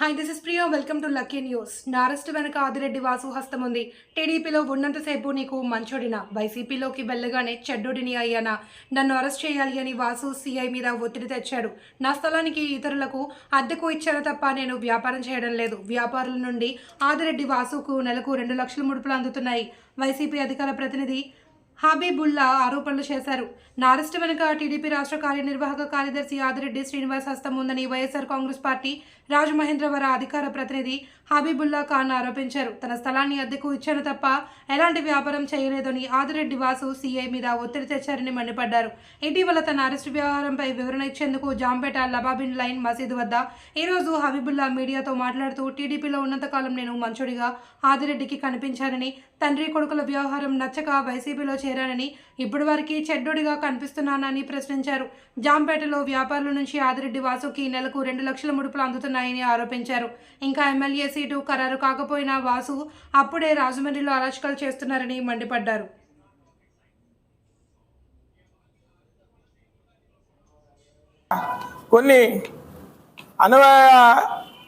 Hi this is Priya welcome to lucky news నారెస్ట్ వెనక ఆదిరెడ్డి వాసు హస్తం ఉంది టీడీపీలో ఉన్నంతసేపు నీకు మంచోడిన వైసీపీలోకి వెళ్ళగానే చెడ్డోడిని అయ్యానా? నన్ను అరెస్ట్ చేయాలి అని వాసు సీఐ మీద ఒత్తిడి తెచ్చాడు. నా స్థలానికి ఇతరులకు అద్దెకు ఇచ్చాను తప్ప నేను వ్యాపారం చేయడం లేదు. వ్యాపారుల నుండి ఆదిరెడ్డి వాసుకు నెలకు రెండు లక్షల ముడుపులు అందుతున్నాయి. వైసీపీ అధికార ప్రతినిధి హబీబుల్లా ఆరోపణలు చేశారు. నా అరెస్ట్ వెనుక టీడీపీ రాష్ట్ర కార్యనిర్వాహక కార్యదర్శి ఆదిరెడ్డి శ్రీనివాస్ హస్తం ఉందని వైఎస్ఆర్ కాంగ్రెస్ పార్టీ రాజమహేంద్రవర అధికార ప్రతినిధి హబీబుల్లా ఖాన్ ఆరోపించారు. తన స్థలాన్ని అద్దెకు ఇచ్చాను తప్ప ఎలాంటి వ్యాపారం చేయలేదని ఆదిరెడ్డి వాసు సీఐ మీద ఒత్తిడి తెచ్చారని మండిపడ్డారు. ఇటీవల తన అరెస్టు వ్యవహారంపై వివరణ ఇచ్చేందుకు జాంపేట లబాబిన్ లైన్ మసీదు వద్ద ఈరోజు హబీబుల్లా మీడియాతో మాట్లాడుతూ టీడీపీలో ఉన్నంతకాలం నేను మంచుడిగా ఆదిరెడ్డికి కనిపించానని తండ్రి కొడుకుల వ్యవహారం నచ్చక వైసీపీలో చేరానని ఇప్పటి వరకు చెడ్డోడిగా కనిపిస్తున్నానని ప్రశ్నించారు. జాంపేటలో వ్యాపారుల నుంచి ఆదిరెడ్డి వాసుకి నెలకు రెండు లక్షల ముడుపులు అందుతున్నాయని ఆరోపించారు. ఇంకా ఎమ్మెల్యే సీటు ఖరారు కాకపోయినా వాసు అప్పుడే రాజమండ్రిలో అరాచకాలు చేస్తున్నారని మండిపడ్డారు. కొన్ని అన్వయ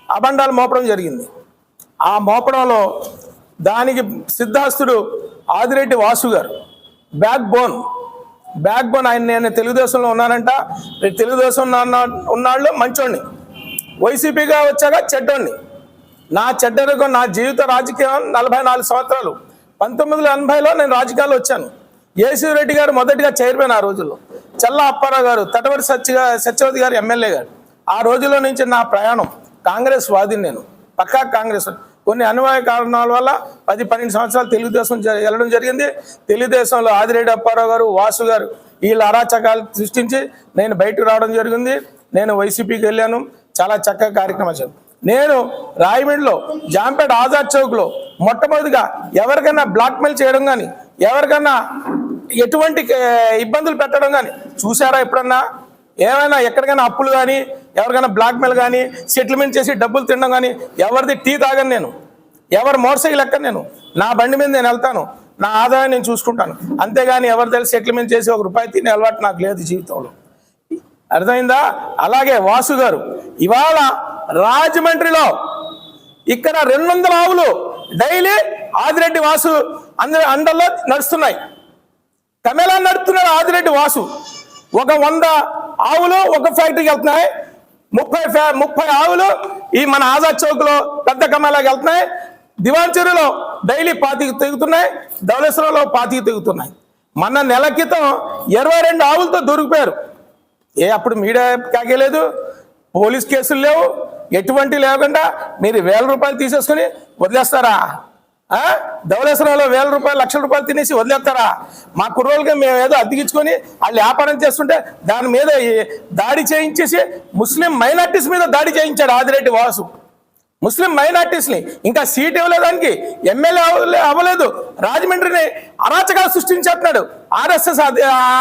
అబండాలు మోపడం జరిగింది. ఆ మోపడంలో దానికి సిద్ధాస్తుడు ఆదిరెడ్డి వాసు గారు. బ్యాక్ బోన్ బ్యాక్ బోన్ ఆయన నేను తెలుగుదేశంలో ఉన్నానంట. నేను తెలుగుదేశం ఉన్నాళ్ళు మంచోడిని వైసీపీగా వచ్చాక చెడ్డోడిని నా చెడ్డరికం నా జీవిత రాజకీయం నలభై నాలుగు సంవత్సరాలు. పంతొమ్మిది వందల ఎనభైలో నేను రాజకీయాల్లో వచ్చాను. ఏసీ రెడ్డి గారు మొదటిగా చైర్మన్ ఆ రోజుల్లో. చల్లా అప్పారావు గారు తటవరి సత్య సత్యవతి గారు ఎమ్మెల్యే గారు. ఆ రోజుల్లో నుంచి నా ప్రయాణం కాంగ్రెస్ వాదిని నేను. పక్కా కాంగ్రెస్ కొన్ని అనివార్య కారణాల వల్ల పది పన్నెండు సంవత్సరాలు తెలుగుదేశం జ- వెళ్ళడం జరిగింది. తెలుగుదేశంలో ఆదిరెడ్డి అప్పారావు గారు వాసు గారు వీళ్ళ అరాచకాలు సృష్టించి నేను బయటకు రావడం జరిగింది. నేను వైసీపీకి వెళ్ళాను. చాలా చక్కగా కార్యక్రమం చేశాను. నేను రాయమండ్రిలో జాంపేట ఆజాద్ చౌక్లో మొట్టమొదటిగా ఎవరికైనా బ్లాక్మెయిల్ చేయడం కానీ ఎవరికైనా ఎటువంటి ఇబ్బందులు పెట్టడం కానీ చూసారా ఎప్పుడన్నా? ఏమైనా ఎక్కడికైనా అప్పులు కానీ ఎవరికైనా బ్లాక్మెయిల్ కానీ సెటిల్మెంట్ చేసి డబ్బులు తినడం కానీ ఎవరిది టీ తాగను నేను. ఎవరు మోటార్ సైకిల్ ఎక్కను నేను. నా బండి మీద నేను వెళ్తాను. నా ఆదాయం నేను చూసుకుంటాను. అంతేగాని ఎవరి తెలిసి సెటిల్మెంట్ చేసి ఒక రూపాయి తినే అలవాటు నాకు లేదు జీవితంలో. అర్థమైందా? అలాగే వాసు గారు ఇవాళ రాజమండ్రిలో ఇక్కడ రెండు వందల ఆవులు డైలీ ఆదిరెడ్డి వాసు అందరి అండల్లో నడుస్తున్నాయి. కమెలా నడుతున్నాడు ఆదిరెడ్డి వాసు. ఒక వంద ఆవులు ఒక ఫ్యాక్టరీకి వెళ్తున్నాయి. ముప్పై ముప్పై ఆవులు ఈ మన ఆజాద్ చౌక్లో పెద్ద కమేలాకి వెళ్తున్నాయి. దివాన్ చెరువులో డైలీ పాతికి తెగుతున్నాయి. ధవలేశ్వరంలో పాతికి తెగుతున్నాయి. మన నెల క్రితం ఇరవై రెండు ఆవులతో దొరికిపోయారు. ఏ అప్పుడు మీడియా కాగలేదు పోలీస్ కేసులు లేవు. ఎటువంటి లేకుండా మీరు వేల రూపాయలు తీసేసుకుని వదిలేస్తారా? ఆ? ధవళేశ్వరంలో వేల రూపాయలు లక్షల రూపాయలు తినేసి వదిలేస్తారా? మా కుర్రోళ్ళకి మేము ఏదో అద్దెకించుకొని వాళ్ళు వ్యాపారం చేస్తుంటే దాని మీద దాడి చేయించేసి ముస్లిం మైనార్టీస్ మీద దాడి చేయించాడు ఆదిరెడ్డి వాసు. ముస్లిం మైనార్టీస్ని. ఇంకా సీట్ ఇవ్వలేదానికి. ఎమ్మెల్యే అవ్వలే- అవ్వలేదు. రాజమండ్రిని అరాచకాలు సృష్టించేస్తున్నాడు ఆర్ఎస్ఎస్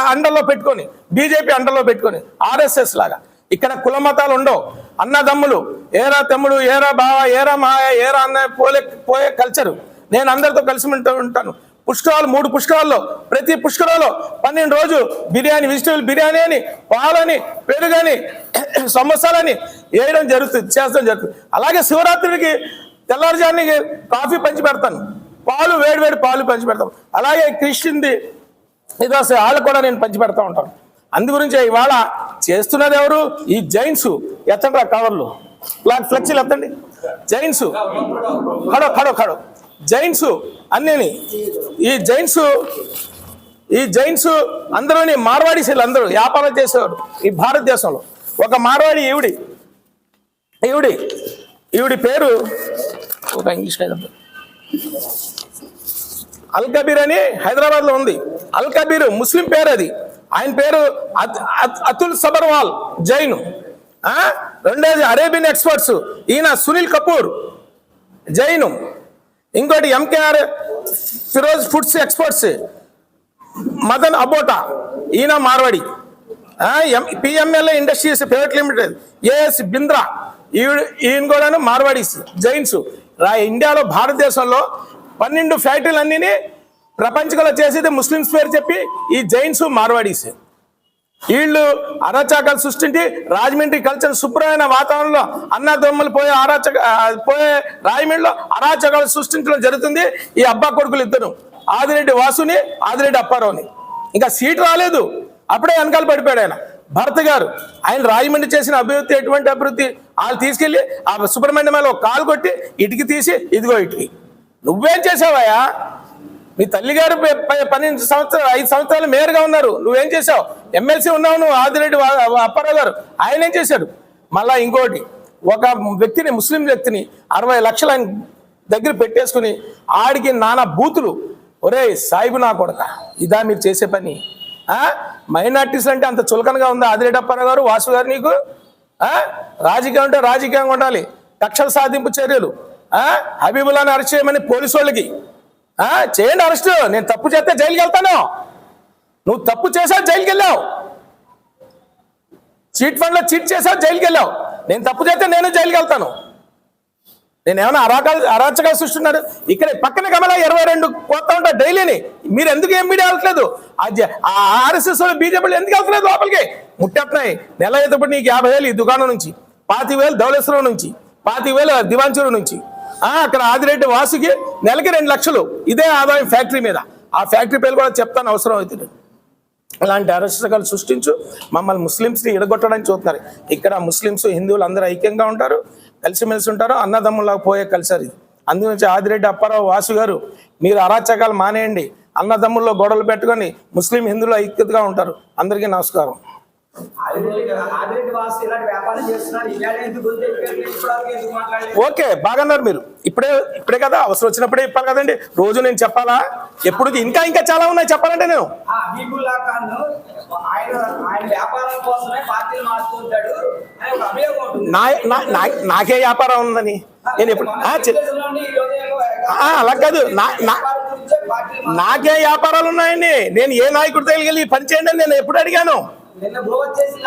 అండర్లో పెట్టుకొని బీజేపీ అండర్లో పెట్టుకొని ఆర్ఎస్ఎస్ లాగా. ఇక్కడ కుల మతాలు ఉండవు. అన్నదమ్ములు ఏరా తమ్ముడు ఏరా బావ ఏరా మాయ ఏరా అన్న పోలే పోయే కల్చరు నేను అందరితో కలిసి ఉంటూ ఉంటాను. పుష్కరాలు మూడు పుష్కరాల్లో ప్రతి పుష్కరాల్లో పన్నెండు రోజు బిర్యానీ వెజిటేబుల్ బిర్యానీ అని పాలని పెరుగని సమోసాలని వేయడం జరుగుతుంది చేస్తాం జరుగుతుంది. అలాగే శివరాత్రికి తెల్లవారుజానికి కాఫీ పంచి పెడతాను పాలు వేడి వేడి పాలు పంచి పెడతాం అలాగే క్రిస్టియన్ది ఇది వస్తే వాళ్ళు కూడా నేను పంచి పెడతా ఉంటాను. అందు గురించి ఇవాళ చేస్తున్నది ఎవరు? ఈ జైన్స్. ఎత్తండి కవర్లు. ఫ్లెక్సీలు ఎత్తండి. జైన్స్. ఖడో ఖడో ఖడో జైన్స్ అన్నీ ఈ జైన్స్ ఈ జైన్స్ అందరూని మార్వాడీస్ అందరూ వ్యాపారం చేసేవారు ఈ భారతదేశంలో. ఒక మార్వాడి ఈవిడి ఈవిడి ఈవిడి పేరు ఒక ఇంగ్లీష్ లేదు అల్ కబీర్ అని హైదరాబాద్లో ఉంది. అల్ కబీర్ ముస్లిం పేరు అది. ఆయన పేరు అత్- అత్- అతుల్ సబర్వాల్ జైన్. ఆ? రెండోది అరేబియన్ ఎక్స్పర్ట్స్ ఈయన సునీల్ కపూర్ జైను. ఇంకోటి MKR Firoz foods experts Madan Abota ఈయన Marwadi. PMLA industries private limited AS Bindra ఈవిడ ఈయన కూడాను మార్వాడీస్ జైన్స్. రా ఇండియాలో భారతదేశంలో పన్నెండు ఫ్యాక్టరీలు అన్నీ ప్రపంచంలో చేసేది ముస్లిమ్స్ పేరు చెప్పి ఈ జైన్స్ మార్వాడీస్. వీళ్ళు అరాచకాలు సృష్టించి రాజమండ్రి కల్చర్ శుభ్రమైన వాతావరణంలో అన్నదమ్ములు పోయే అరాచక పోయే రాజమండ్రిలో అరాచకాలు సృష్టించడం జరుగుతుంది. ఈ అబ్బా కొడుకులు ఇద్దరు ఆదిరెడ్డి వాసుని ఆదిరెడ్డి అప్పారావుని. ఇంకా సీట్ రాలేదు. అప్పుడే వెనకాల పడిపోయాడు ఆయన. భరత్ గారు ఆయన రాజమండ్రి చేసిన అభివృద్ధి ఎటువంటి అభివృద్ధి? వాళ్ళు తీసుకెళ్ళి ఆ సుబ్రహ్మణ్యం మీద ఒక కాలు కొట్టి ఇటుకి తీసి ఇదిగో ఇటుకి. నువ్వేం చేసావయ్యా? మీ తల్లిగారు పన్నెండు సంవత్సరాలు ఐదు సంవత్సరాలు మేయర్గా ఉన్నారు. నువ్వేం చేసావు ఎమ్మెల్సీ ఉన్నావు నువ్వు ఆదిరెడ్డి అప్పారావు గారు. ఆయన ఏం చేశాడు? మళ్ళా ఇంకోటి ఒక వ్యక్తిని ముస్లిం వ్యక్తిని అరవై లక్షల దగ్గర పెట్టేసుకుని ఆడికి నానా బూతులు ఒరే సాయిబు నా కొడక ఇదా మీరు చేసే పని. మైనార్టీస్ అంటే అంత చులకనగా ఉందా ఆదిరెడ్డి అప్పారావు గారు వాసు గారు నీకు? రాజకీయం అంటే రాజకీయంగా ఉండాలి. కక్షల సాధింపు చర్యలు. ఆ? హబీబుల్లాని అరెస్ట్ చేయమని పోలీసు వాళ్ళకి. చేయండి అరెస్ట్. నేను తప్పు చేస్తే జైలుకి వెళ్తాను. నువ్వు తప్పు చేసావు జైలుకి వెళ్ళావు. చీట్ ఫండ్లో చీట్ చేసావు జైలుకి వెళ్ళావు. నేను తప్పు చేస్తే నేను జైలుకి వెళ్తాను. నేను ఏమైనా అరాకాలు అరాచకాలు సృష్టిన్నాడు ఇక్కడ పక్కన కమలా ఇరవై రెండు కొత్త ఉంటా డైలీని. మీరు ఎందుకు ఏం మీడియా వెళ్ళట్లేదు ఆ ఆర్ఎస్ఎస్ బీజేపీలు ఎందుకు వెళ్తలేదు లోపలికి? ముట్టేస్తున్నాయి నెల అయితే నీకు యాభై వేలు ఈ దుకాణం నుంచి పాతి వేలు ధవళేశ్వరం నుంచి పాతి వేలు దివాంచూరు నుంచి. అక్కడ ఆదిరెడ్డి వాసుకి నెలకి రెండు లక్షలు. ఇదే ఆదాయం ఫ్యాక్టరీ మీద. ఆ ఫ్యాక్టరీ పేరు కూడా చెప్తాను అవసరం అవుతుంది అలాంటి అరాచకాలు సృష్టించు. మమ్మల్ని ముస్లిమ్స్ని ఎడగొట్టడానికి చూస్తున్నారు. ఇక్కడ ముస్లిమ్స్ హిందువులు అందరూ ఐక్యంగా ఉంటారు. కలిసిమెలిసి ఉంటారు. అన్నదమ్ములాగా పోయే కలిసారు ఇది. అందుగురించి ఆదిరెడ్డి అప్పారావు వాసు గారు మీరు అరాచకాలు మానేయండి. అన్నదమ్ముల్లో గొడవలు పెట్టుకొని ముస్లిం హిందువులు ఐక్యతగా ఉంటారు. అందరికీ నమస్కారం. ఓకే బాగున్నారు మీరు. ఇప్పుడే ఇప్పుడే కదా అవసరం వచ్చినప్పుడే చెప్పాలి కదండి. రోజు నేను చెప్పాలా? ఎప్పుడు ఇంకా ఇంకా చాలా ఉన్నాయి చెప్పాలంటే నేను. నాకే వ్యాపారం ఉందని. నేను ఎప్పుడు అలా కాదు. నాకే వ్యాపారాలు ఉన్నాయండి. నేను ఏ నాయకుడి దగ్గరికి వెళ్ళి పని చేయండి నేను ఎప్పుడు అడిగాను. నిన్న గోవా చేసి